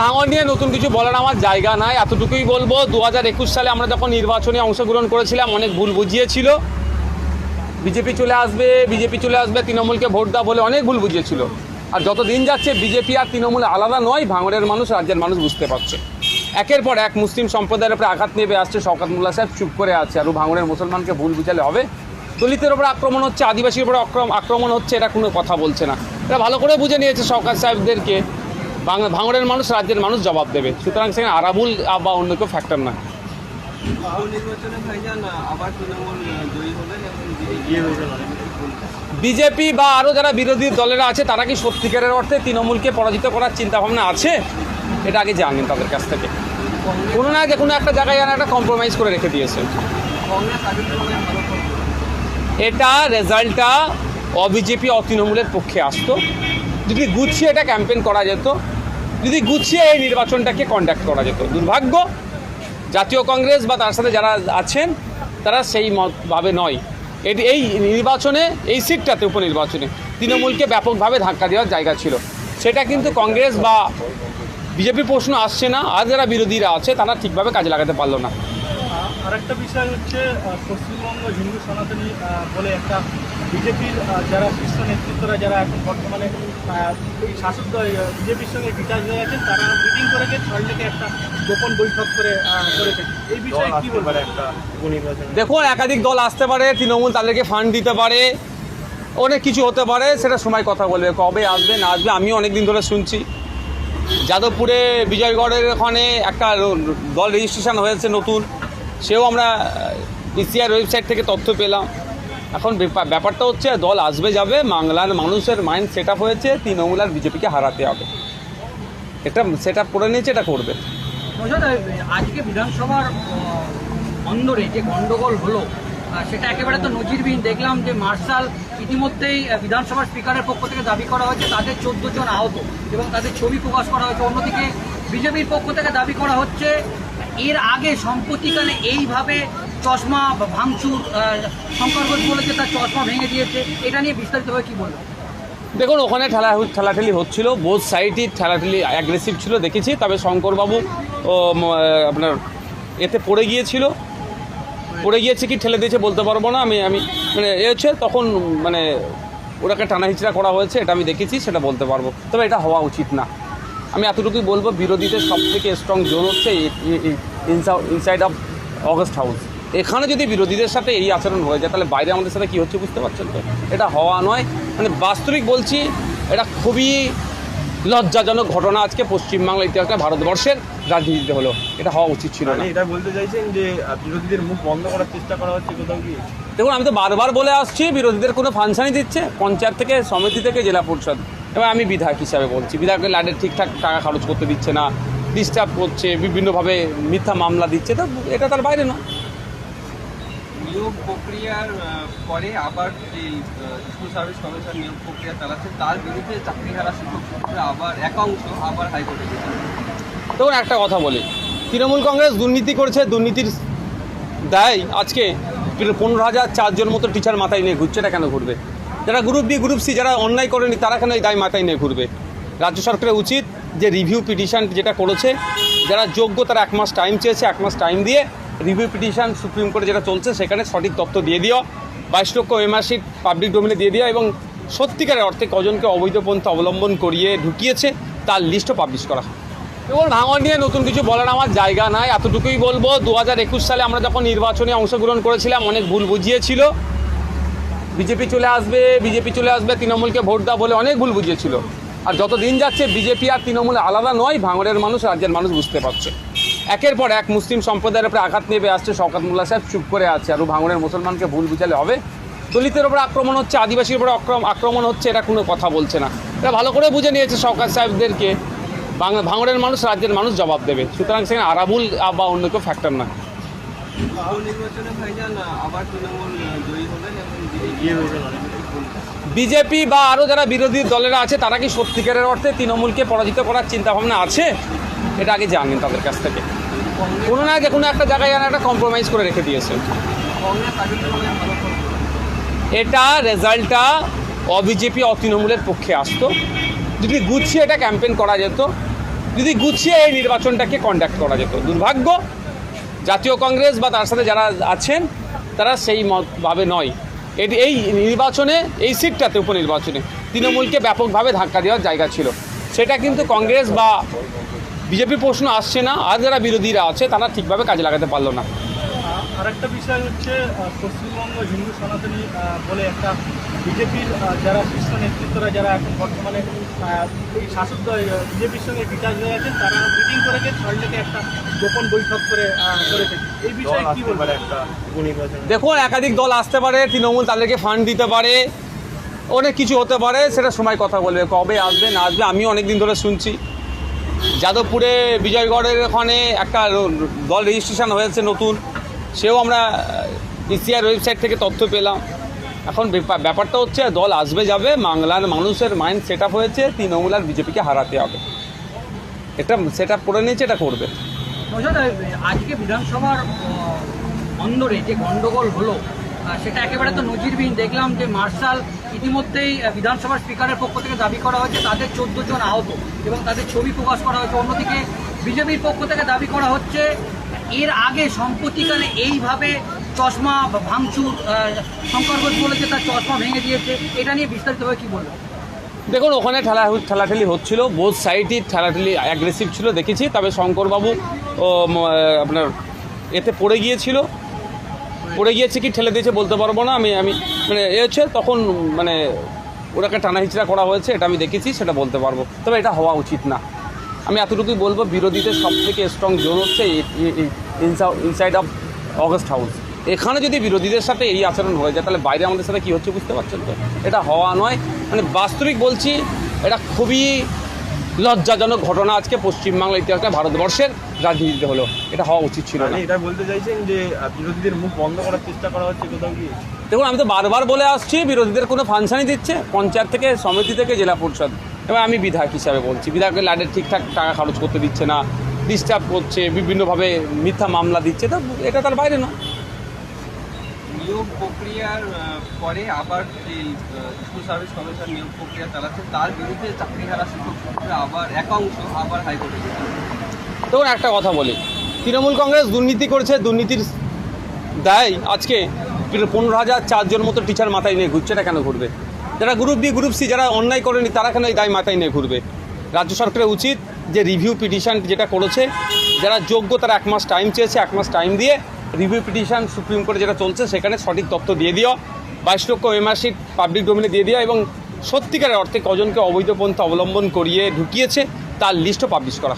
ভাঙন নিয়ে নতুন কিছু বলার আমার জায়গা নাই। এতটুকুই বলব দু হাজার একুশ সালে আমরা যখন নির্বাচনে অংশগ্রহণ করেছিলাম, অনেক ভুল বুঝিয়েছিল। বিজেপি চলে আসবে, বিজেপি চলে আসবে, তৃণমূলকে ভোট দেওয়া বলে অনেক ভুল বুঝিয়েছিল। আর যত দিন যাচ্ছে, বিজেপি আর তৃণমূল আলাদা নয়, ভাঙড়ের মানুষ, রাজ্যের মানুষ বুঝতে পারছে। একের পর এক মুসলিম সম্প্রদায়ের উপরে আঘাত নেবে আসছে, শওকাত মোল্লা সাহেব চুপ করে আছে। আর ভাঙড়ের মুসলমানকে ভুল বুঝালে হবে? দলিতের উপর আক্রমণ হচ্ছে, আদিবাসীর আক্রম- আক্রমণ হচ্ছে, এটা কোনো কথা বলছে না। এটা ভালো করে বুঝে নিয়েছে শওকাত সাহেবদেরকে। ভাঙড়ের মানুষ রাজ্যের মানুষ জবাব দেবে। সুতরাং সেখানে আরাবুল বা অন্য কেউ ফ্যাক্টর না। নির্বাচনে ভাইজান আবার তৃণমূল জয়ী হলেন এবং বিজেপি বা আরও যারা বিরোধী দলেরা আছে তারা কি সত্যিকারের অর্থে তৃণমূলকে পরাজিত করার চিন্তাভাবনা আছে? এটা আগে জানেন তাদের কাছ থেকে। কোনো না যে কোনো একটা জায়গায় যেন একটা কম্প্রোমাইজ করে রেখে দিয়েছে। এটা রেজাল্টটা অবিজেপি অতৃণমূলের পক্ষে আসতো। যদি গুছিয়ে এটা ক্যাম্পেন করা যেত যদি গুছিয়ে এই নির্বাচনটাকে কন্ডাক্ট করা যেত। দুর্ভাগ্য, জাতীয় কংগ্রেস বা তার সাথে যারা আছেন, তারা সেই মতভাবে নয়। এটি এই নির্বাচনে, এই সিটটাতে উপনির্বাচনে তৃণমূলকে ব্যাপকভাবে ধাক্কা দেওয়ার জায়গা ছিল। সেটা কিন্তু কংগ্রেস বা বিজেপি প্রশ্ন আসছে না। আর যারা বিরোধীরা আছে, তারা ঠিকভাবে কাজে লাগাতে পারল না। আরেকটা বিষয় হচ্ছে পশ্চিমবঙ্গ হিন্দু সনাতনী বলে একটা বিজেপির যারা শীর্ষ নেতৃত্বরা যারা এখন বর্তমানে এই শাসক দল বিজেপির সঙ্গে বিকাশ হয়ে আছেন তারা মিটিং করে গিয়ে সরকারকে একটা গোপন বৈঠক করে আহ, করেছে। এই বিষয়ে কি বলবেন? একটা দেখুন একাধিক দল আসতে পারে তৃণমূল তাদেরকে ফান্ড দিতে পারে অনেক কিছু হতে পারে সেটা সময় কথা বলবে কবে আসবে না আসবে আমিও অনেক দিন ধরে শুনছি। যাদবপুরে বিজয়গড়ের ওখানে একটা দল রেজিস্ট্রেশন হয়েছে নতুন সেও আমরা ইসিআর ওয়েবসাইট থেকে তথ্য পেলাম। এখন ব্যাপা- ব্যাপারটা হচ্ছে, দল আসবে যাবে, বাংলার মানুষের মাইন্ড সেট আপ হয়েছে, তৃণমূল আর বিজেপিকে হারাতে হবে। এটা সেট আপ করে নিয়েছে, এটা করবে। আজকে বিধানসভার অন্দরে যে গন্ডগোল হলো সেটা একেবারে তো নজিরবিহীন। দেখলাম যে মার্শাল ইতিমধ্যেই বিধানসভার স্পিকারের পক্ষ থেকে দাবি করা হয়েছে, তাদের চোদ্দ জন আহত এবং তাদের ছবি প্রকাশ করা হয়েছে। অন্যদিকে বিজেপির পক্ষ থেকে দাবি করা হচ্ছে, এর আগে সম্প্রতিকালে এইভাবে চশমা ভাঙচুর শঙ্কর ঘোষ বলেছে, তার চশমা ভেঙে দিয়েছে। এটা নিয়ে বিস্তারিতভাবে কি বলব দেখুন, ওখানে ঠেলা ঠেলাঠেলি হচ্ছিল। বোধ সাইডই ঠেলাঠেলি অ্যাগ্রেসিভ ছিল, দেখেছি। তবে শঙ্করবাবু আপনার এতে পড়ে গিয়েছিল। পড়ে গিয়েছে কি, ঠেলে দিয়েছে বলতে পারব না। আমি আমি মানে এ হচ্ছে তখন মানে ওটাকে টানা হিচড়া করা হয়েছে, এটা আমি দেখেছি, সেটা বলতে পারব। তবে এটা হওয়া উচিত না। আমি এতটুকুই বলব, বিরোধীদের সব থেকে স্ট্রং জোন হচ্ছে ইনসাইড অফ অগস্ট হাউস এখানে যদি বিরোধীদের সাথে এই আচরণ হয়ে যায় তাহলে বাইরে আমাদের সাথে কী হচ্ছে বুঝতে পারছেন তো? এটা হওয়া নয়। মানে বাস্তবিক বলছি এটা খুবই লজ্জাজনক ঘটনা আজকে পশ্চিমবাংলা ইতিহাসটা ভারতবর্ষের রাজনীতিতে হলো। এটা হওয়া উচিত ছিল না। মানে এটা বলতে চাইছেন যে বিরোধীদের মুখ বন্ধ করার চেষ্টা করা হচ্ছে কোথাও কি দেখুন আমি তো বারবার বলে আসছি বিরোধীদের কোনো ফাংশনই দিচ্ছে পঞ্চায়েত থেকে সমিতি থেকে জেলা পরিষদ। এবার আমি বিধায়ক হিসাবে বলছি। বিধায়কের লাডের ঠিকঠাক টাকা খরচ করতে দিচ্ছে না ডিস্টার্ব করছে বিভিন্নভাবে মিথ্যা মামলা দিচ্ছে। তো এটা তার বাইরে না নিয়োগ প্রক্রিয়ার পরে আবার যে স্কুল সার্ভিস কমিশন নিয়োগ প্রক্রিয়া চালাচ্ছে, তার বিরুদ্ধে চাকরি চাকরিহারা শিক্ষক আবার একাংশ আবার হাইকোর্টে গেছে। দেখুন, একটা কথা বলি। তৃণমূল কংগ্রেস দুর্নীতি করেছে, দুর্নীতির দায় আজকে পনেরো হাজার চারজন মতো টিচার মাথায় নিয়ে ঘুরছে, এটা কেন ঘুরবে? যারা গ্রুপ বি গ্রুপ সি যারা অন্যায় করেনি, তারা কেন এই দায় মাথায় নিয়ে ঘুরবে? রাজ্য সরকারের উচিত যে রিভিউ পিটিশন যেটা করেছে, যারা যোগ্য তারা এক মাস টাইম চেয়েছে, এক মাস টাইম দিয়ে রিভিউ পিটিশন সুপ্রিম কোর্টে যেটা চলছে, সেখানে সঠিক তথ্য দিয়ে দিও। বাইশ লক্ষ এমআরসিট পাবলিক ডোমিনে দিয়ে দিও এবং সত্যিকারের অর্থে কজনকে অবৈধ পন্থা অবলম্বন করিয়ে ঢুকিয়েছে, তার লিস্টও পাবলিশ করা হয়। এবং ভাঙন নিয়ে নতুন কিছু বলার আমার জায়গা নাই, এতটুকুই বলব। দু হাজার একুশ সালে আমরা যখন নির্বাচনে অংশগ্রহণ করেছিলাম, অনেক ভুল বুঝিয়েছিল। বিজেপি চলে আসবে, বিজেপি চলে আসবে, তৃণমূলকে ভোট দাও বলে অনেক ভুল বুঝিয়েছিল। আর যত দিন যাচ্ছে, বিজেপি আর তৃণমূল আলাদা নয় ভাঙড়ের মানুষ রাজ্যের মানুষ বুঝতে পারছে। একের পর এক মুসলিম সম্প্রদায়ের উপরে আঘাত নেবে আসছে শওকাত মোল্লা সাহেব। চুপ করে আছে আর ও ভাঙড়ের মুসলমানকে ভুল বুঝালে হবে। দলিতের উপর আক্রমণ হচ্ছে, আদিবাসীর উপর আক্রম- আক্রমণ হচ্ছে, এটা কোনো কথা বলছে না। এটা ভালো করে বুঝে নিয়েছে শওকাত সাহেবদেরকে। বাংলা মানুষ, রাজ্যের মানুষ জবাব দেবে। সুতরাং সেখানে আরাবুল বা অন্য কেউ ফ্যাক্টর না। বিজেপি বা আরও যারা বিরোধী দলেরা আছে, তারা কি সত্যিকারের অর্থে তৃণমূলকে পরাজিত করার চিন্তাভাবনা আছে? এটা আগে জানেন তাদের কাছ থেকে। কোনো না যে কোনো একটা জায়গায় যেন একটা কম্প্রোমাইজ করে রেখে দিয়েছে। এটা রেজাল্টটা অবিজেপি অতৃণমূলের পক্ষে আসতো। যদি গুছিয়ে এটা ক্যাম্পেন করা যেত, যদি গুছিয়ে এই নির্বাচনটাকে কন্ডাক্ট করা যেত, দুর্ভাগ্য, জাতীয় কংগ্রেস বা তার সাথে যারা আছেন, তারা সেই মতভাবে নয়। এটি এই নির্বাচনে, এই সিটটাতে উপনির্বাচনে তৃণমূলকে ব্যাপকভাবে ধাক্কা দেওয়ার জায়গা ছিল। সেটা কিন্তু কংগ্রেস বা বিজেপি প্রশ্ন আসছে না আর যারা বিরোধীরা আছে তারা ঠিকভাবে কাজে লাগাতে পারল না। আরেকটা বিষয় হচ্ছে পশ্চিমবঙ্গ হিন্দু সনাতনী বলে একটা বিজেপির যারা শীর্ষ নেতৃত্বরা যারা এখন বর্তমানে এই শাসক দল বিজেপির সঙ্গে বিকাশ হয়ে আছেন তারা মিটিং করেছে সরলেকে একটা গোপন বৈঠক করে করেছে। এই বিষয়ে কি বলবেন? একটা দেখুন একাধিক দল আসতে পারে তৃণমূল তাদেরকে ফান্ড দিতে পারে অনেক কিছু হতে পারে সেটা সময় কথা বলবে কবে আসবে না আসবে আমি অনেক দিন ধরে শুনছি। যাদবপুরে বিজয়গড়ের ওখানে একটা দল রেজিস্ট্রেশন হয়েছে নতুন। সেও আমরা ইসিআর ওয়েবসাইট থেকে তথ্য পেলাম। এখন ব্যাপা- ব্যাপারটা হচ্ছে, দল আসবে যাবে, বাংলার মানুষের মাইন্ড সেট আপ হয়েছে তৃণমূল আর বিজেপিকে হারাতে হবে। এটা সেট আপ করে নিয়েছে, এটা করবে। আজকে বিধানসভার অন্দরে যে গন্ডগোল হলো সেটা একেবারে তো নজিরবিহীন। দেখলাম যে মার্শাল ইতিমধ্যেই বিধানসভার স্পিকারের পক্ষ থেকে দাবি করা হয়েছে, তাদের চোদ্দ জন আহত এবং তাদের ছবি প্রকাশ করা হয়েছে। অন্যদিকে বিজেপির পক্ষ থেকে দাবি করা হচ্ছে, এর আগে সম্প্রতিকালে এইভাবে চশমা ভাঙচুর শঙ্কর ঘোষ বলেছে, তার চশমা ভেঙে দিয়েছে। এটা নিয়ে বিস্তারিতভাবে কি বলব দেখুন, ওখানে ঠেলা ঠেলাঠেলি হচ্ছিল। বোধ সাইডই ঠেলাঠেলি অ্যাগ্রেসিভ ছিল, দেখেছি। তবে শঙ্করবাবু আপনার এতে পড়ে গিয়েছিল। পড়ে গিয়েছে কি ঠেলে দিয়েছে বলতে পারব না। আমি আমি মানে এ হচ্ছে তখন মানে ওটাকে টানা হিচড়া করা হয়েছে, এটা আমি দেখেছি, সেটা বলতে পারব। তবে এটা হওয়া উচিত না। আমি এতটুকুই বলব, বিরোধীদের সব থেকে স্ট্রং জোন হচ্ছে ইনসাইড অফ অগস্ট হাউস এখানে যদি বিরোধীদের সাথে এই আচরণ হয়ে যায়, তাহলে বাইরে আমাদের সাথে কী হচ্ছে বুঝতে পারছেন তো? এটা হওয়া নয়। মানে বাস্তবিক বলছি, এটা খুবই লজ্জাজনক ঘটনা আজকে পশ্চিমবাংলা ইতিহাসে ভারতবর্ষের রাজনীতিতে হলো। এটা হওয়া উচিত ছিল না। মানে এটা বলতে চাইছেন যে বিরোধীদের মুখ বন্ধ করার চেষ্টা করা হচ্ছে কোথাও গিয়ে? দেখুন আমি তো বারবার বলে আসছি বিরোধীদের কোনো ফাংশনই দিচ্ছে পঞ্চায়েত থেকে সমিতি থেকে জেলা পরিষদ। এবার আমি বিধায়ক হিসাবে বলছি বিধায়কের লাডের ঠিকঠাক টাকা খরচ করতে দিচ্ছে না ডিস্টার্ব করছে বিভিন্নভাবে মিথ্যা মামলা দিচ্ছে তো এটা তার বাইরে না নিয়োগ প্রক্রিয়ার পরে আবার যে স্কুল সার্ভিস কমিশন নিয়োগ প্রক্রিয়া চালাচ্ছে, তার বিরুদ্ধে চাকরি হারা শিক্ষক আবার একাংশ আবার হাইকোর্টে দেখুন একটা কথা বলি। তৃণমূল কংগ্রেস দুর্নীতি করেছে, দুর্নীতির দায় আজকে পনেরো হাজার চারজন মতো টিচার মাথায় নিয়ে ঘুরছে, এটা কেন ঘুরবে? যারা গ্রুপ বি গ্রুপ সি যারা অন্যায় করেনি, তারা কেন এই দায় মাথায় নিয়ে ঘুরবে? রাজ্য সরকারের উচিত যে রিভিউ পিটিশন যেটা করেছে, যারা যোগ্য তারা এক মাস টাইম চেয়েছে, এক মাস টাইম দিয়ে রিভিউ পিটিশন সুপ্রিম কোর্টে যেটা চলছে, সেখানে সঠিক তথ্য দিয়ে দিও। বাইশ লক্ষ এমআরসিট পাবলিক ডোমিনে দিয়ে দিও এবং সত্যিকারের অর্থে কজনকে অবৈধ পন্থা অবলম্বন করিয়ে ঢুকিয়েছে, তার লিস্টও পাবলিশ করা।